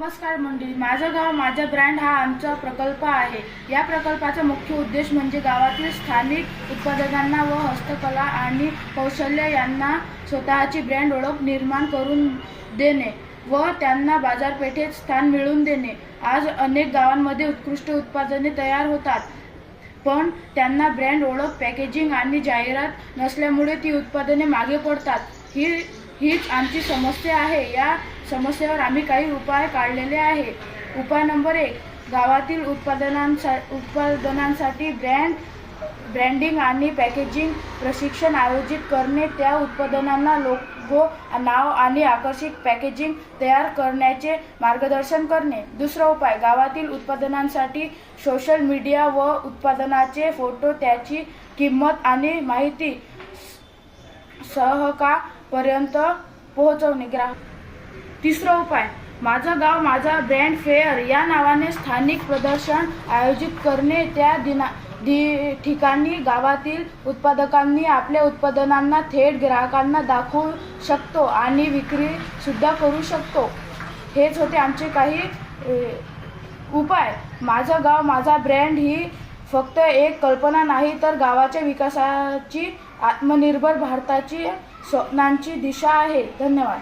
नमस्कार मंडळी माझं गाव माझा ब्रँड हा आमचा प्रकल्प आहे. या प्रकल्पाचा मुख्य उद्देश म्हणजे गावातील स्थानिक उत्पादकांना व हस्तकला आणि कौशल्य यांना स्वतःची ब्रँड ओळख निर्माण करून देणे व त्यांना बाजारपेठेत स्थान मिळवून देणे. आज अनेक गावांमध्ये उत्कृष्ट उत्पादने तयार होतात पण त्यांना ब्रँड ओळख पॅकेजिंग आणि जाहिरात नसल्यामुळे ती उत्पादने मागे पडतात. ही हीच आमची समस्या आहे. या समस्येवर आम्ही काही उपाय काढलेले आहे. उपाय नंबर एक गावातील उत्पादनांसा उत्पादनांसाठी ब्रँड ब्रँडिंग आणि पॅकेजिंग प्रशिक्षण आयोजित करणे त्या उत्पादनांना लोगो नाव आणि आकर्षक पॅकेजिंग तयार करण्याचे मार्गदर्शन करणे. दुसरा उपाय गावातील उत्पादनांसाठी सोशल मीडिया व उत्पादनाचे फोटो त्याची किंमत आणि माहिती सहकापर्यंत पोहोचवणे. ग्राहक. तिसरा उपाय. माझं गाव माझा ब्रँड फेअर या नावाने स्थानिक प्रदर्शन आयोजित करणे. त्या दिना दि ठिकाणी गावातील उत्पादकांनी आपल्या उत्पादनांना थेट ग्राहकांना दाखवू शकतो आणि विक्री सुद्धा करू शकतो. हेच होते आमचे काही उपाय. माझं गाव माझा ब्रँड ही फक्त एक कल्पना नाही तर गावाच्या विकासाची आत्मनिर्भर भारताची स्वप्नांची दिशा आहे. धन्यवाद.